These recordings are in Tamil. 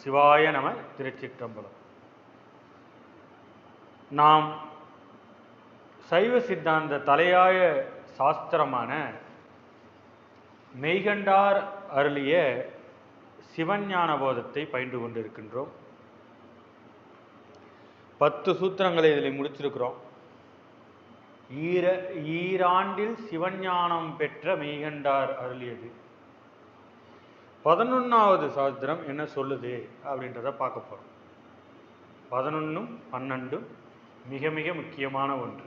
சிவாய நம திருச்சிற்றம்பலம். நாம் சைவ சித்தாந்த தலையாய சாஸ்திரமான மெய்கண்டார் அருளிய சிவஞான போதத்தை பயின்று கொண்டிருக்கின்றோம். பத்து சூத்திரங்களை இதில் முடிச்சிருக்கிறோம். ஈர ஈராண்டில் சிவஞானம் பெற்ற மெய்கண்டார் அருளியது. பதினொன்றாவது சாஸ்திரம் என்ன சொல்லுது அப்படின்றத பார்க்க போகிறோம் பதினொன்றும் பன்னெண்டும் மிக மிக முக்கியமான ஒன்று.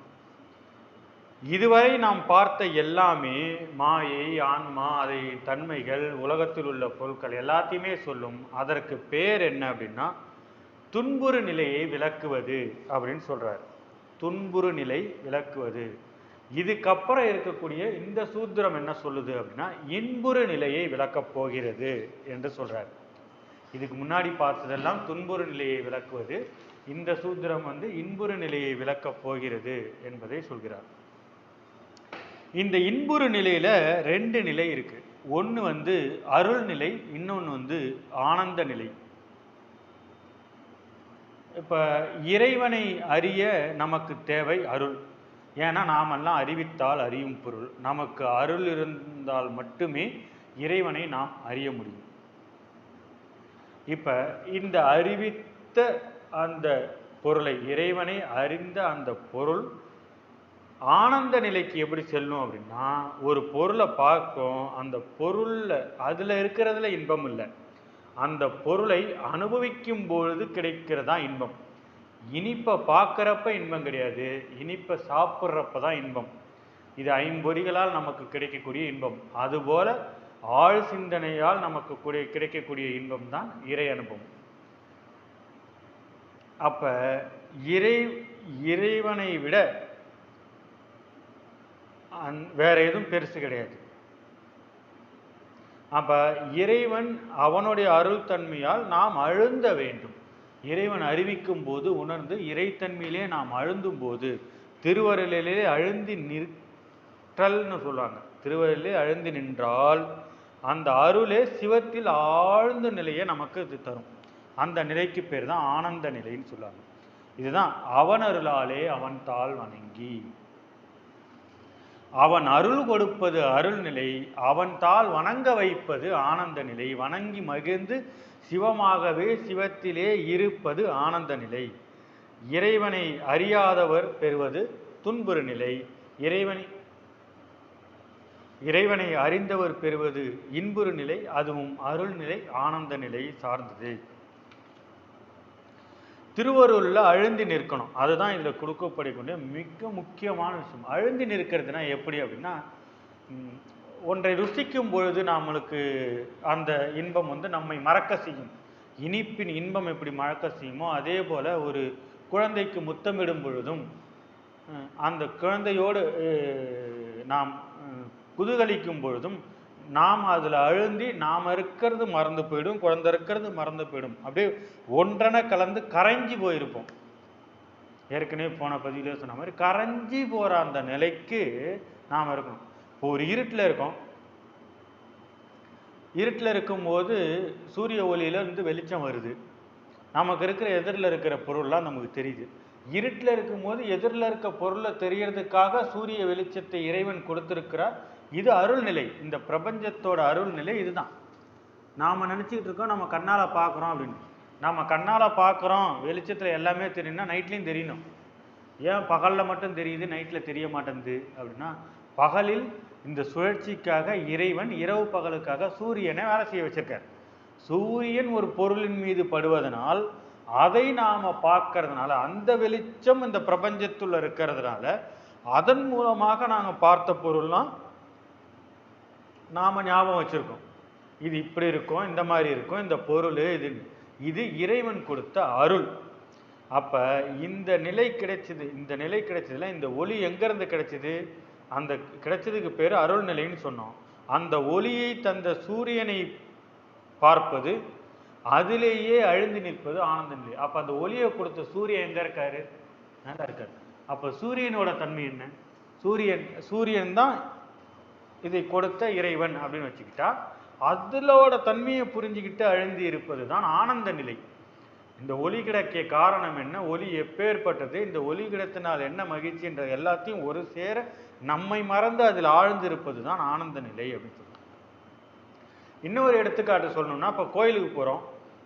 இதுவரை நாம் பார்த்த எல்லாமே மாயை ஆன்மா அதை தன்மைகள் உலகத்தில் உள்ள பொருட்கள் எல்லாத்தையுமே சொல்லும். அதற்கு பேர் என்ன அப்படின்னா துன்புறு நிலையை விளக்குவது அப்படின்னு சொல்கிறார் துன்புறு நிலை விளக்குவது. இதுக்கப்புறம் இருக்கக்கூடிய இந்த சூத்திரம் என்ன சொல்லுது அப்படின்னா இன்புறு நிலையை விளக்கப் போகிறது என்று சொல்கிறார் இதுக்கு முன்னாடி பார்த்ததெல்லாம் துன்புறு நிலையை விளக்குவது இந்த சூத்திரம் வந்து இன்புறு நிலையை விளக்கப் போகிறது என்பதை சொல்கிறார். இந்த இன்புறு நிலையில ரெண்டு நிலை இருக்கு. ஒன்று வந்து அருள் நிலை இன்னொன்று வந்து ஆனந்த நிலை. இப்ப இறைவனை அறிய நமக்கு தேவை அருள். ஏன்னா நாமெல்லாம் அறிவித்தால் அறியும் பொருள். நமக்கு அருள் இருந்தால் மட்டுமே இறைவனை நாம் அறிய முடியும். இப்ப இந்த அறிவித்த அந்த பொருளை இறைவனை அறிந்த அந்த பொருள் ஆனந்த நிலைக்கு எப்படி செல்லும் அப்படின்னா ஒரு பொருளை பார்க்கும் அந்த பொருள்ல அதுல இருக்கிறதுல இன்பம் இல்லை. அந்த பொருளை அனுபவிக்கும் பொழுது கிடைக்கிறதா இன்பம். இனிப்பை பார்க்குறப்ப இன்பம் கிடையாது. இனிப்பை சாப்பிட்றப்ப தான் இன்பம். இது ஐம்பொறிகளால் நமக்கு கிடைக்கக்கூடிய இன்பம். அதுபோல ஆழ் சிந்தனையால் நமக்கு கூடிய கிடைக்கக்கூடிய இன்பம் தான் இறை அனுபவம். அப்ப இறை இறைவனை விட அந் வேற எதுவும் பெருசு கிடையாது. அப்ப இறைவன் அவனுடைய அருள் தன்மையால் நாம் அழுந்த வேண்டும். இறைவன் அறிவிக்கும் போது உணர்ந்து இறைத்தன்மையிலே நாம் அழுந்தும் போது திருவருளிலே அழுந்தி நிற்றல்னு சொல்லுவாங்க. திருவருளிலே அழுந்தி நின்றால் அந்த அருளே சிவத்தில் ஆழ்ந்த நிலையை நமக்கு இது தரும். அந்த நிலைக்கு பேர் தான் ஆனந்த நிலைன்னு சொல்லுவாங்க. இதுதான் அவன் அருளாலே அவன் தாள் வணங்கி. அவன் அருள் கொடுப்பது அருள் நிலை அவன் தாள் வணங்க வைப்பது ஆனந்த நிலை வணங்கி மகிழ்ந்து சிவமாகவே சிவத்திலே இருப்பது ஆனந்த நிலை. இறைவனை அறியாதவர் பெறுவது துன்புறு நிலை. இறைவனை இறைவனை அறிந்தவர் பெறுவது இன்புறு நிலை அதுவும் அருள்நிலை ஆனந்த நிலை சார்ந்தது. திருவருளில் அழுந்தி நிற்கணும். அதுதான் இதில் கொடுக்கப்படக்கூடிய மிக முக்கியமான விஷயம். அழுந்தி நிற்கிறதுனா எப்படி அப்படின்னா ஒன்றை ருசிக்கும் பொழுது நம்மளுக்கு அந்த இன்பம் வந்து நம்மை மறக்க செய்யும். இனிப்பின் இன்பம் எப்படி மறக்க செய்யுமோ அதே போல் ஒரு குழந்தைக்கு முத்தமிடும் பொழுதும் அந்த குழந்தையோடு நாம் அஹ், குதூகலிக்கும் பொழுதும் நாம் அதில் அழுந்தி நாம் இருக்கிறது மறந்து போயிடும் குழந்தை இருக்கிறது மறந்து போயிடும். அப்படியே ஒன்றென கலந்து கரைஞ்சி போயிருப்போம். ஏற்கனவே போன பதிவிலே சொன்ன மாதிரி கரைஞ்சி போகிற அந்த நிலைக்கு நாம் இருக்கணும். இப்போ ஒரு இருட்டில் இருக்கோம். இருட்டில் இருக்கும்போது சூரிய ஒளியிலேருந்து வெளிச்சம் வருது. நமக்கு இருக்கிற எதிரில் இருக்கிற பொருள்லாம் நமக்கு தெரியுது. இருட்டில் இருக்கும்போது எதிரில் இருக்க பொருளை தெரியறதுக்காக சூரிய வெளிச்சத்தை இறைவன் கொடுத்துருக்கிறார். இது அருள்நிலை. இந்த பிரபஞ்சத்தோட அருள்நிலை இதுதான். நாம் நினச்சிக்கிட்டு இருக்கோம் நம்ம கண்ணால் பார்க்குறோம் அப்படின்னு. நம்ம கண்ணால் பார்க்குறோம் வெளிச்சத்தில் எல்லாமே தெரியும்னா நைட்லேயும் தெரியணும். ஏன் பகலில் மட்டும் தெரியுது நைட்டில் தெரிய மாட்டேங்குது அப்படின்னா பகலில் இந்த சுழற்சிக்காக இறைவன் இரவு பகலுக்காக சூரியனை வேலை செய்ய வச்சிருக்கார். சூரியன் ஒரு பொருளின் மீது படுவதனால் அதை நாம் பார்க்கறதுனால அந்த வெளிச்சம் இந்த பிரபஞ்சத்துள்ள இருக்கிறதுனால அதன் மூலமாக நாங்கள் பார்த்த பொருள்லாம் நாம் ஞாபகம் வச்சுருக்கோம். இது இப்படி இருக்கும் இந்த மாதிரி இருக்கும் இந்த பொருள் இது இது இறைவன் கொடுத்த அருள். அப்போ இந்த நிலை கிடைச்சது இந்த நிலை கிடைச்சதுல இந்த ஒளி எங்கேருந்து கிடைச்சிது? அந்த கிடைச்சதுக்கு பேர் அருள் நிலைன்னு சொன்னோம். அந்த ஒளியை தந்த சூரியனை பார்ப்பது அதிலேயே அழுந்தி நிற்பது ஆனந்த நிலை. அப்ப அந்த ஒளியை கொடுத்த சூரியன் எங்க இருக்காரு? நல்லா இருக்காரு. அப்ப சூரியனோட தன்மை என்ன? சூரியன் சூரியன் தான் இதை கொடுத்த இறைவன் அப்படின்னு வச்சுக்கிட்டா அதிலோட தன்மையை புரிஞ்சுக்கிட்டு அழுந்தி இருப்பது தான் ஆனந்த நிலை. இந்த ஒலி கிடக்கிய காரணம் என்ன? ஒலி எப்பேற்பட்டது? இந்த ஒலி கிடத்தினால் என்ன மகிழ்ச்சின்ற எல்லாத்தையும் ஒரு சேர நம்மை மறந்து அதில் ஆழ்ந்திருப்பது தான் ஆனந்த நிலை அப்படின்னு சொல்லுவாங்க இன்னொரு எடுத்துக்காட்டு சொல்லணும்னா இப்போ கோயிலுக்கு போகிறோம்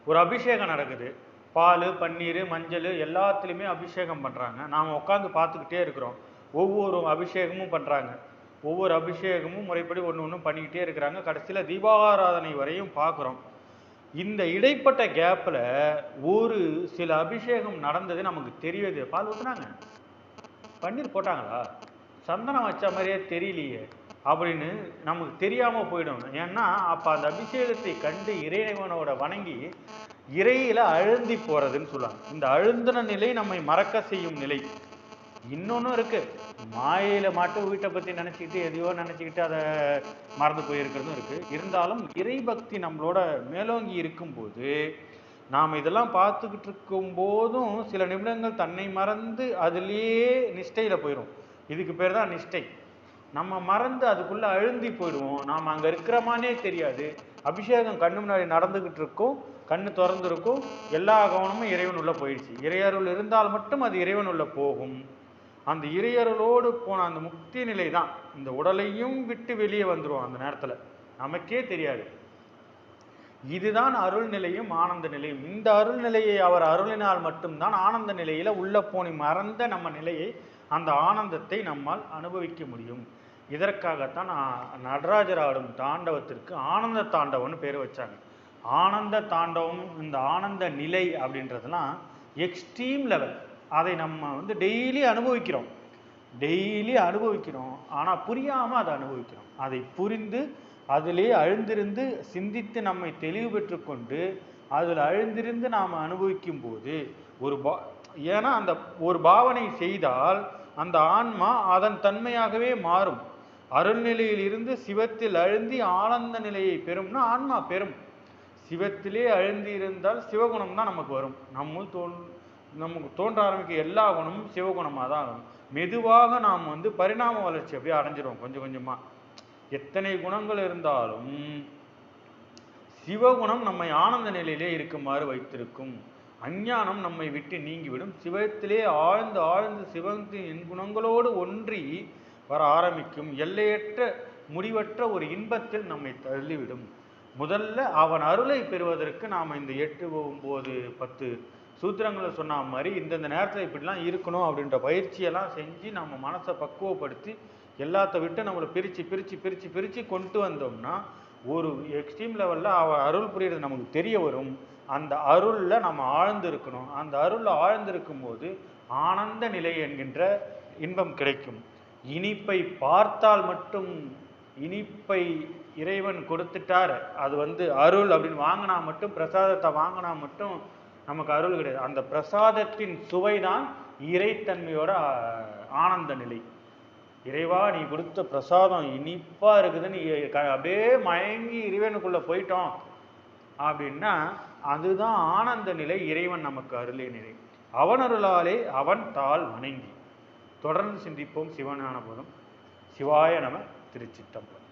ஒரு அபிஷேகம் நடக்குது. பால் பன்னீர் மஞ்சள் எல்லாத்துலேயுமே அபிஷேகம் பண்ணுறாங்க நாம் உட்காந்து பார்த்துக்கிட்டே இருக்கிறோம். ஒவ்வொரு அபிஷேகமும் பண்ணுறாங்க ஒவ்வொரு அபிஷேகமும் முறைப்படி ஒன்று ஒன்றும் பண்ணிக்கிட்டே இருக்கிறாங்க. கடைசியில் தீபாராதனை வரையும் பார்க்குறோம். இந்த இடைப்பட்ட கேப்பில் ஒரு சில அபிஷேகம் நடந்தது நமக்கு தெரியவே பால் ஊற்றுனாங்க பன்னீர் போட்டாங்களா? சந்தனம் வச்ச மாதிரியே தெரியலையே அப்படின்னு நமக்கு தெரியாமல் போயிடும். ஏன்னா அப்போ அந்த அபிஷேகத்தை கண்டு இறைவனோட வணங்கி இறையில் அழுந்தி போகிறதுன்னு சொல்லுவாங்க. இந்த அழுந்தின நிலை நம்மை மறக்க செய்யும் நிலை. இன்னொன்றும் இருக்கு. மாயையில மாட்டு வீட்டை பத்தி நினைச்சுக்கிட்டு எதையோ நினைச்சுக்கிட்டு அதை மறந்து போயிருக்கிறதும் இருக்கு. இருந்தாலும் இறை பக்தி நம்மளோட மேலோங்கி இருக்கும்போது நாம் இதெல்லாம் பார்த்துக்கிட்டு இருக்கும் போதும் சில நிமிடங்கள் தன்னை மறந்து அதுலேயே நிஷ்டையில போயிடும் இதுக்கு பேர் தான் நிஷ்டை. நம்ம மறந்து அதுக்குள்ள அழுந்தி போயிடுவோம். நாம் அங்க இருக்கிறோமானே தெரியாது. அபிஷேகம் கண்ணு முன்னாடி நடந்துகிட்டு இருக்கும். கண்ணு திறந்திருக்கும். எல்லா கவனமும் இறைவன் உள்ள போயிடுச்சு. இறையருள் இருந்தால் மட்டும் அது இறைவன் உள்ள போகும். அந்த இறையருளோடு போன அந்த முக்தி நிலை தான் இந்த உடலையும் விட்டு வெளியே வந்துடும் அந்த நேரத்தில். நமக்கே தெரியாது. இதுதான் அருள் நிலையும் ஆனந்த நிலையும். இந்த அருள் நிலையை அவர் அருளினால் மட்டும்தான் ஆனந்த நிலையில் உள்ள போனி மறந்த நம்ம நிலையை அந்த ஆனந்தத்தை நம்மால் அனுபவிக்க முடியும். இதற்காகத்தான் நடராஜர் ஆடும் தாண்டவத்திற்கு ஆனந்த தாண்டவம்னு பேர் வச்சாங்க. ஆனந்த தாண்டவம் இந்த ஆனந்த நிலை அப்படின்றதுலாம் எக்ஸ்ட்ரீம் லெவல் அதை நம்ம வந்து டெய்லி அனுபவிக்கிறோம். டெய்லி அனுபவிக்கிறோம். ஆனால் புரியாமல் அதை அனுபவிக்கிறோம். அதை புரிந்து அதிலே அழுந்திருந்து சிந்தித்து நம்மை தெளிவு பெற்றுக்கொண்டு அதில் அழுந்திருந்து நாம் அனுபவிக்கும் போது ஒரு பா ஏன்னா அந்த ஒரு பாவனை செய்தால் அந்த ஆன்மா அதன் தன்மையாகவே மாறும். அருள்நிலையில் இருந்து சிவத்தில் அழுந்தி ஆனந்த நிலையை பெறும்னா ஆன்மா பெறும். சிவத்திலே அழுந்தி இருந்தால் சிவகுணம் தான் நமக்கு வரும். நம்முள் தோன் நமக்கு தோன்ற ஆரம்பிக்க எல்லா குணமும் சிவகுணமாக தான் ஆகும் மெதுவாக நாம் வந்து பரிணாம வளர்ச்சி அப்படியே அடைஞ்சிருவோம் கொஞ்சம் கொஞ்சமாக எத்தனை குணங்கள் இருந்தாலும் சிவகுணம் நம்மை ஆனந்த நிலையிலே இருக்குமாறு வைத்திருக்கும். அஞ்ஞானம் நம்மை விட்டு நீங்கிவிடும். சிவத்திலே ஆழ்ந்து ஆழ்ந்து சிவத்தின் என் குணங்களோடு ஒன்றி வர ஆரம்பிக்கும். எல்லையற்ற முடிவற்ற ஒரு இன்பத்தில் நம்மை தள்ளிவிடும். முதல்ல அவன் அருளை பெறுவதற்கு நாம் இந்த எட்டு ஒம்பது பத்து சூத்திரங்களை சொன்ன மாதிரி இந்தந்த நேரத்தில் இப்படிலாம் இருக்கணும் அப்படின்ற பயிற்சியெல்லாம் செஞ்சு நம்ம மனசை பக்குவப்படுத்தி எல்லாத்த விட்டு நம்மளை பிரித்து பிரித்து பிரித்து பிரித்து கொண்டு வந்தோம்னா ஒரு எக்ஸ்ட்ரீம் லெவலில் அவ அருள் புரியுறது நமக்கு தெரிய வரும். அந்த அருளில் நம்ம ஆழ்ந்து இருக்கணும் அந்த அருளில் ஆழ்ந்திருக்கும் போது ஆனந்த நிலை என்கின்ற இன்பம் கிடைக்கும். இனிப்பை பார்த்தால் மட்டும் இனிப்பை இறைவன் கொடுத்துட்டார். அது வந்து அருள் அப்படின்னு வாங்கினா மட்டும் பிரசாதத்தை வாங்கினா மட்டும் நமக்கு அருள் கிடையாது. அந்த பிரசாதத்தின் சுவைதான் இறைத்தன்மையோட ஆனந்த நிலை. இறைவா நீ கொடுத்த பிரசாதம் இனிப்பா இருக்குதுன்னு க- அப்படியே மயங்கி இறைவனுக்குள்ள போயிட்டோம். அப்படின்னா அதுதான் ஆனந்த நிலை இறைவன் நமக்கு அருளிய நிலை. அவன் அருளாலே அவன் தாள் வணங்கி. தொடர்ந்து சிந்திப்போம். சிவனான போதும். சிவாய நம திருச்சிட்டம்பலம்